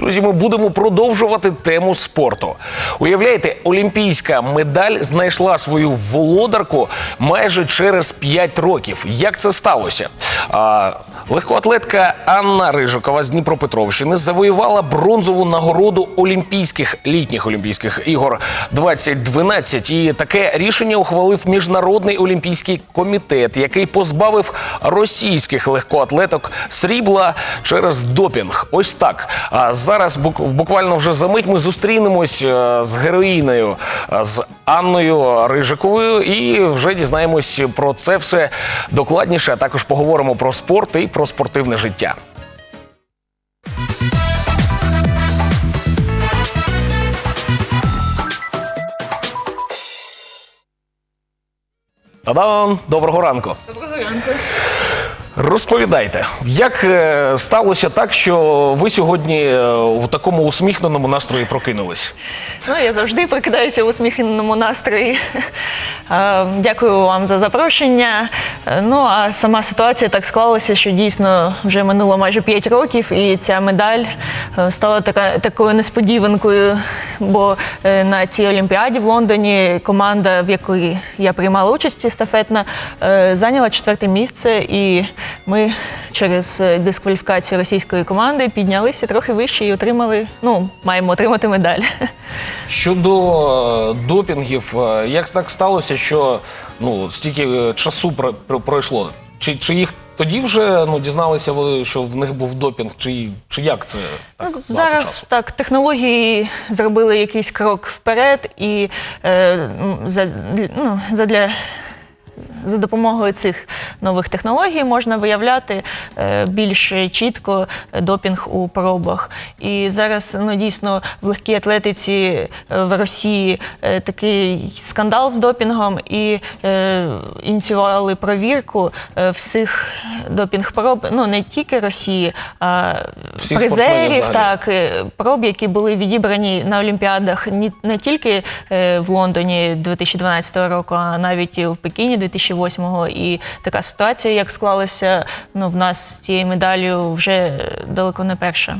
Друзі, ми будемо продовжувати тему спорту. Уявляєте, олімпійська медаль знайшла свою володарку майже через 5 років. Як це сталося? А, легкоатлетка Анна Рижикова з Дніпропетровщини завоювала бронзову нагороду Олімпійських літніх Олімпійських ігор 2012. І таке рішення ухвалив міжнародний олімпійський комітет, який позбавив російських легкоатлеток срібла через допінг. Ось так. А зараз бук- буквально вже за мить ми зустрінемось е, з героїнею е, з Анною Рижиковою і вже дізнаємось про це все докладніше. А також поговоримо про спорт і про спортивне життя. Та-дам! Доброго ранку. Доброго ранку. Розповідайте, як е, сталося так, що ви сьогодні е, в такому усміхненому настрої прокинулись? Ну, я завжди прикидаюся в усміхненому настрої. Е, Дякую вам за запрошення. Ну а сама ситуація так склалася, що дійсно вже минуло майже 5 років, і ця медаль стала така, такою несподіванкою. Бо на цій олімпіаді в Лондоні команда, в якій я приймала участь, естафетна, зайняла четверте місце, і ми через е, дискваліфікацію російської команди піднялися трохи вище і отримали. Ну, маємо отримати медаль. Щодо е, допінгів, е, як так сталося, що ну стільки часу про- про- пройшло? Чи, чи їх тоді вже ну дізналися, ви, що в них був допінг, чи, чи як це так Ну, Зараз часу? так технології зробили якийсь крок вперед, і е, за, ну, задля за допомогою цих нових технологій можна виявляти е, більш чітко е, допінг у пробах. І зараз ну дійсно в легкій атлетиці е, в Росії такий скандал з допінгом, і ініціювали провірку всіх допінг проб, ну не тільки Росії, а Всіх призерів, так проб, які були відібрані на Олімпіадах, не тільки в Лондоні 2012 року, а навіть у Пекіні 2012 2008-го. І така ситуація, як склалася, ну в нас з цією медаллю вже далеко не перша.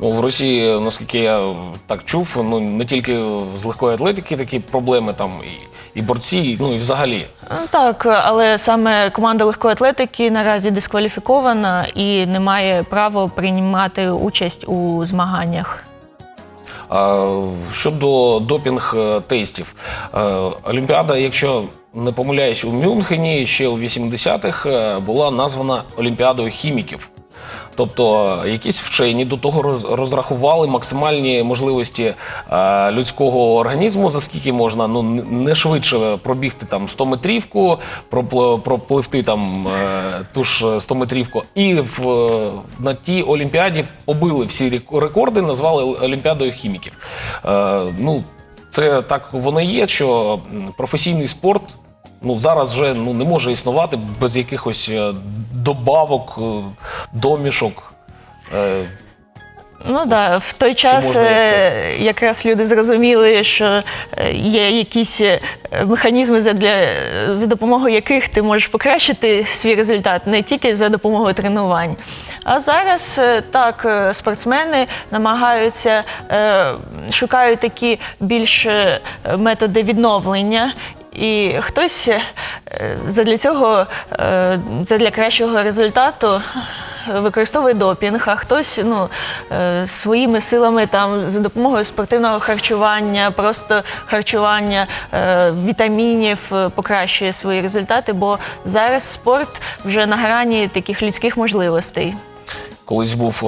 Ну, в Росії, наскільки я так чув, ну не тільки з легкої атлетики такі проблеми там і, і борці, і, ну і взагалі. Так, але саме команда легкої атлетики наразі дискваліфікована і не має права приймати участь у змаганнях. А щодо допінг-тестів, е, е, Олімпіада, якщо не помиляюсь, у Мюнхені ще у 80-х е, була названа Олімпіадою хіміків. Тобто е, якісь вчені до того розрахували максимальні можливості е, людського організму, за скільки можна ну не швидше пробігти там 100 метрівку, пропливти там ту ж 100 метрівку. І в, на тій олімпіаді побили всі рек- рекорди, назвали Олімпіадою хіміків. Ну, це так воно є, що професійний спорт ну, зараз вже ну, не може існувати без якихось е, добавок, е, домішок. Ну так, да. в той час е, якраз люди зрозуміли, що е, є якісь е, механізми, задля, за допомогою яких ти можеш покращити свій результат не тільки за допомогою тренувань. А зараз так спортсмени намагаються е, шукають такі більш методи відновлення. І хтось задля цього, задля кращого результату використовує допінг, а хтось ну, е, своїми силами там за допомогою спортивного харчування, просто харчування е, вітамінів е, покращує свої результати, бо зараз спорт вже на грані таких людських можливостей. колись був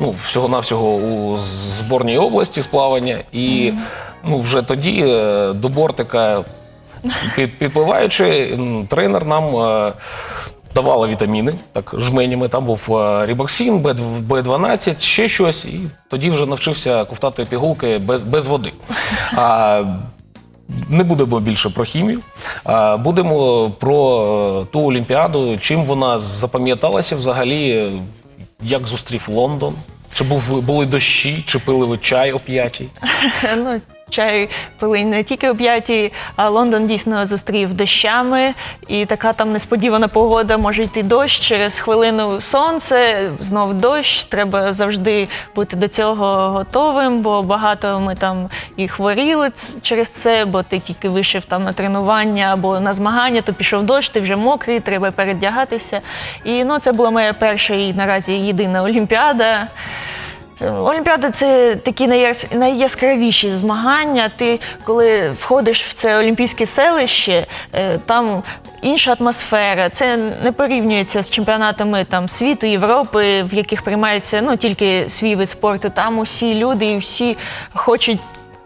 ну, всього-навсього у зборній області з плавання, і ну, вже тоді до бортика підпливаючи, тренер нам. Давала вітаміни, так жменями. Там був е, рібоксин, Б12, ще щось, і тоді вже навчився ковтати пігулки без, без води. А, не будемо більше про хімію, а будемо про е, ту олімпіаду, чим вона запам'яталася взагалі, як зустрів Лондон. Чи був, були дощі, чи пили ви чай о п'ятій? Ну, чай пили не тільки о п'ятій, а Лондон дійсно зустрів дощами, і така там несподівана погода може йти дощ через хвилину сонце, знов дощ. Треба завжди бути до цього готовим, бо багато ми там і хворіли через це, бо ти тільки вийшов там на тренування або на змагання, то пішов дощ, ти вже мокрий, треба передягатися. І ну, це була моя перша і наразі єдина олімпіада. Олімпіада це такі найяскравіші змагання. Ти, коли входиш в це олімпійське селище, е, там інша атмосфера. Це не порівнюється з чемпіонатами там світу, Європи, в яких приймається ну тільки свій вид спорту. Там усі люди і всі хочуть.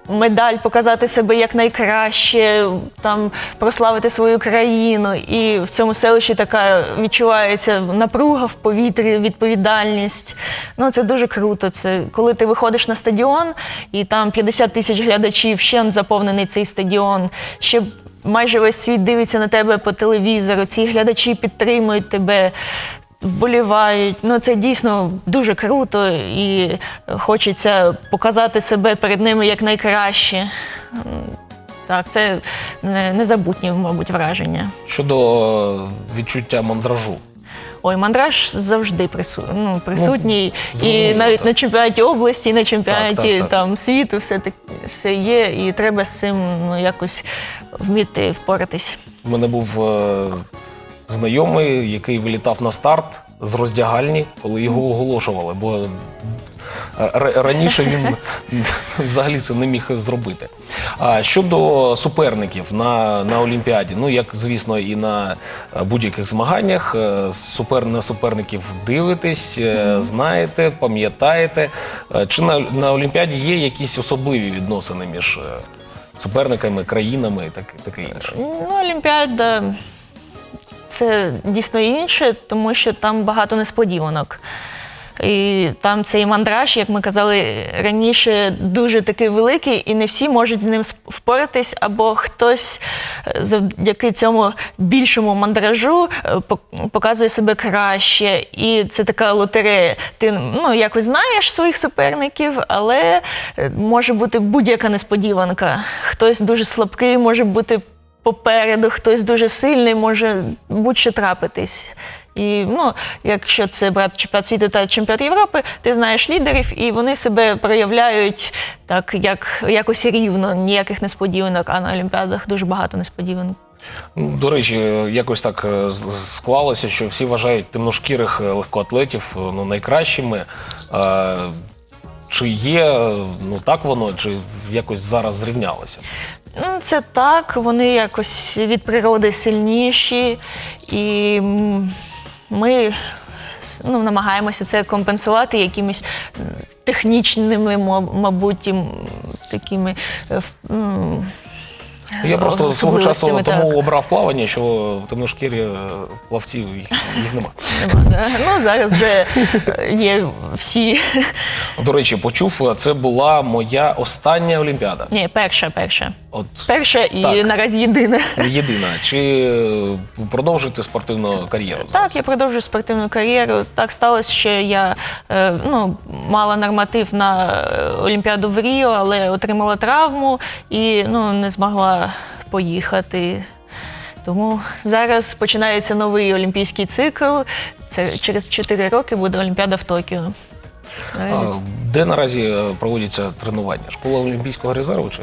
Медаль показати себе як найкраще, там прославити свою країну. І в цьому селищі така відчувається напруга в повітрі, відповідальність. Ну це дуже круто. Це коли ти виходиш на стадіон, і там 50 тисяч глядачів, ще заповнений цей стадіон. Ще майже весь світ дивиться на тебе по телевізору. Ці глядачі підтримують тебе. Вболівають, ну це дійсно дуже круто і хочеться показати себе перед ними як найкраще. Так, це не- незабутні, мабуть, враження. Щодо е, відчуття мандражу. Ой, мандраж завжди прису... ну, присутній. і навіть так. на чемпіонаті області, і на чемпіонаті Так, так, так. там світу все так все є, і треба з цим ну, якось вміти впоратись. У мене був е, знайомий, який вилітав на старт з роздягальні, коли його оголошували, бо раніше він взагалі це не міг зробити. А щодо суперників на, на Олімпіаді, ну як звісно, і на е, будь-яких змаганнях, е, супер на суперників дивитесь, е, знаєте, пам'ятаєте. Е, Чи на, на Олімпіаді є якісь особливі відносини між е, суперниками, країнами і таке, таке інше? Ну, Олімпіада це дійсно інше, тому що там багато несподіванок. І там цей мандраж, як ми казали раніше, дуже такий великий, і не всі можуть з ним впоратись, або хтось е, завдяки цьому більшому мандражу е, показує себе краще. І це така лотерея. Ти ну, якось знаєш своїх суперників, але е, може бути будь-яка несподіванка. Хтось дуже слабкий, може бути попереду, хтось дуже сильний, може будь-що трапитись. І ну, якщо це брати чемпіонат світу та чемпіонат Європи, ти знаєш лідерів, і вони себе проявляють так, як якось рівно, ніяких несподіванок, а на Олімпіадах дуже багато несподіванок. Ну, До речі, якось так е, склалося, що всі вважають темношкірих е, легкоатлетів е, ну, найкращими. Е, Чи є е, ну так воно, чи якось зараз зрівнялося? Ну, це так, вони якось від природи сильніші, і ми ну, намагаємося це компенсувати якимись технічними, мабуть, такими. Я просто свого часу особливостями, тому обрав плавання, що в темношкірі е, плавців їх, їх нема. Ну, зараз вже е, є всі. До речі, почув, е, це була моя остання Олімпіада. Ні, перша, перша. От Перша і Так. наразі єдина. єдина. Чи продовжити спортивну кар'єру? зараз? Так, я продовжую спортивну кар'єру. Так сталося, що я ну, мала норматив на Олімпіаду в Ріо, але отримала травму і ну, не змогла поїхати. Тому зараз починається новий олімпійський цикл. Це через 4 роки буде Олімпіада в Токіо. Наразі А, Де наразі е, проводяться тренування? Школа Олімпійського резерву чи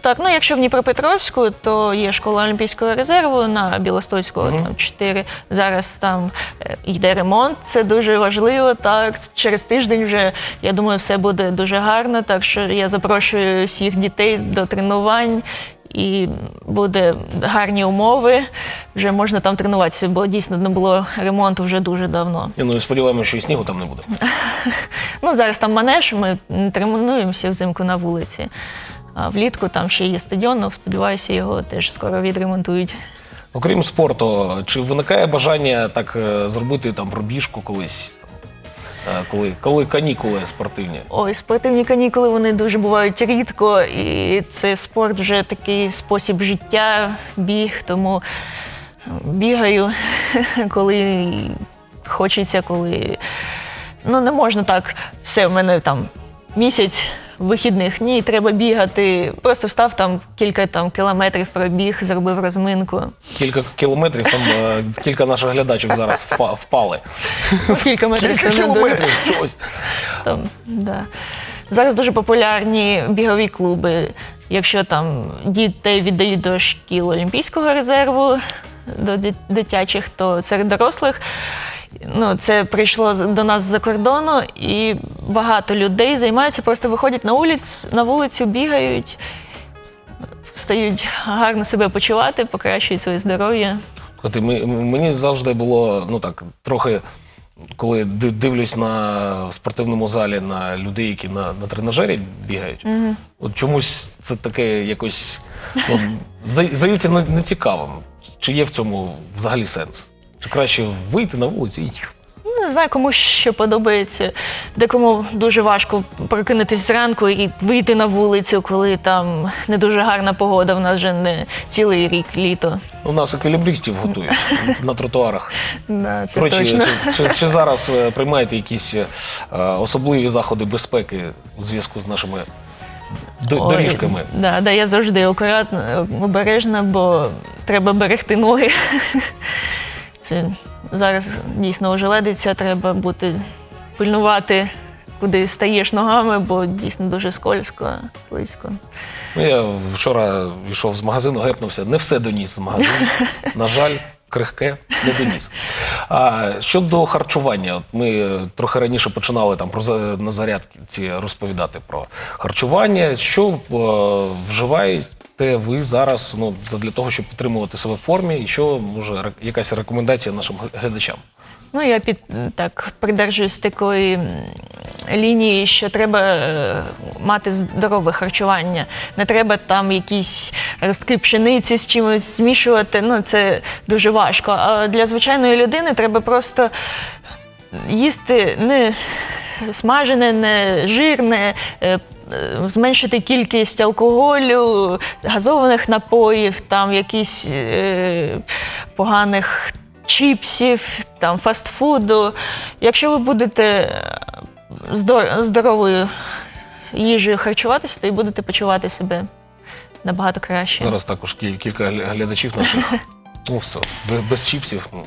Так, ну якщо в Дніпропетровську, то є школа Олімпійського резерву на Білостоцького там 4. Зараз там е, йде ремонт. Це дуже важливо. Так, через тиждень вже я думаю, все буде дуже гарно. Так що я запрошую всіх дітей до тренувань. І буде гарні умови. Вже можна там тренуватися, бо дійсно не було ремонту вже дуже давно. Ну і сподіваємося, що і снігу там не буде. Ну, зараз там манеж, ми тренуємося взимку на вулиці. А влітку там ще є стадіон, ну, сподіваюся, його теж скоро відремонтують. Окрім спорту, чи виникає бажання так е, зробити там пробіжку колись, коли, коли канікули спортивні? Ой, спортивні канікули вони дуже бувають рідко, і це спорт вже такий спосіб життя, біг, тому бігаю, коли хочеться, коли. Ну, не можна так, все, в мене там місяць вихідних. Ні, треба бігати. Просто встав там кілька там кілометрів пробіг, зробив розминку. Кілька кілометрів, там е, кілька наших глядачок зараз впа- впали. Кілька метрів. Кілька це не дуже. кілометрів чогось. Там, да. Зараз дуже популярні бігові клуби. Якщо там дітей віддають до шкіл Олімпійського резерву, до ди- дитячих, то серед дорослих ну, це прийшло до нас з-за кордону, і багато людей займаються, просто виходять на вулицю, на вулицю, бігають, стають гарно себе почувати, покращують своє здоров'я. От мені завжди було ну так трохи. Коли дивлюсь на спортивному залі на людей, які на, на тренажері бігають, от чомусь це таке якось ну, здається не- нецікавим. Чи є в цьому взагалі сенс? Чи краще вийти на вулицю і Ну, Не знаю, кому що подобається. Декому дуже важко прокинутися зранку і вийти на вулицю, коли там не дуже гарна погода. В нас вже не цілий рік літо. у нас еквілібристів готують на тротуарах? Да, це До точно. чи, чи, чи зараз е, приймаєте якісь е, особливі заходи безпеки у зв'язку з нашими Ой, доріжками? Да, да, я завжди акуратна, обережна, бо треба берегти ноги. Це зараз дійсно ожеледиться, треба бути пильнувати, куди стаєш ногами, бо дійсно дуже скользко, слизько. Ну, я вчора йшов з магазину, гепнувся. Не все доніс з магазину. На жаль, крихке не доніс. А щодо харчування, от ми е, трохи раніше починали там про за- на зарядці розповідати про харчування. Що е, вживаєте ви зараз ну, для того, щоб підтримувати себе в формі, і що може якась рекомендація нашим глядачам? Ну, я під так придержуюсь такої лінії, що треба е, мати здорове харчування. Не треба там якісь ростки пшениці з чимось змішувати. Ну, це дуже важко. А для звичайної людини треба просто їсти не смажене, не жирне. е, Зменшити кількість алкоголю, газованих напоїв, там якісь е, поганих чіпсів, там фастфуду. Якщо ви будете е, здоровою їжею харчуватися, то і будете почувати себе набагато краще. Зараз також кіль- кілька гля- глядачів наших. Ну все, бе- без чіпсів. Ну,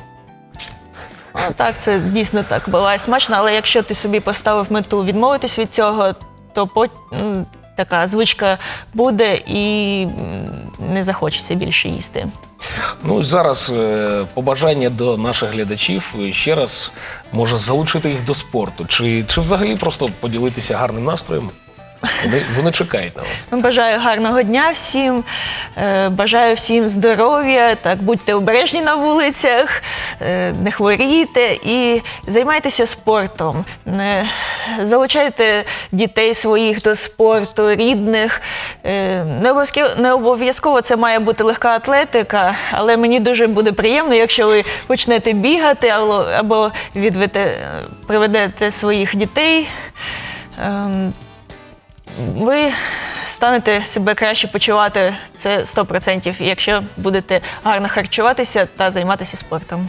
Ну, так, це дійсно так буває смачно, але якщо ти собі поставив мету відмовитись від цього, то пот... така звичка буде і не захочеться більше їсти. Ну зараз е, побажання до наших глядачів ще раз може залучити їх до спорту, чи, чи взагалі просто поділитися гарним настроєм. Вони, вони чекають на вас. Ну, Бажаю гарного дня всім, е, бажаю всім здоров'я, так будьте обережні на вулицях, е, не хворійте і займайтеся спортом. Не залучайте дітей своїх до спорту, рідних. Е, Не обов'язково, це має бути легка атлетика, але мені дуже буде приємно, якщо ви почнете бігати або, або відвете, е, приведете своїх дітей. Ем, ви станете себе краще почувати це 100%, якщо будете гарно харчуватися та займатися спортом.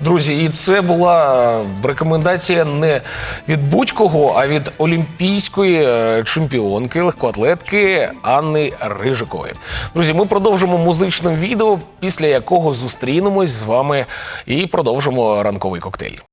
Друзі, і це була рекомендація не від будь-кого, а від олімпійської е, чемпіонки легкоатлетки Анни Рижикової. Друзі, ми продовжимо музичним відео, після якого зустрінемось з вами і продовжимо ранковий коктейль.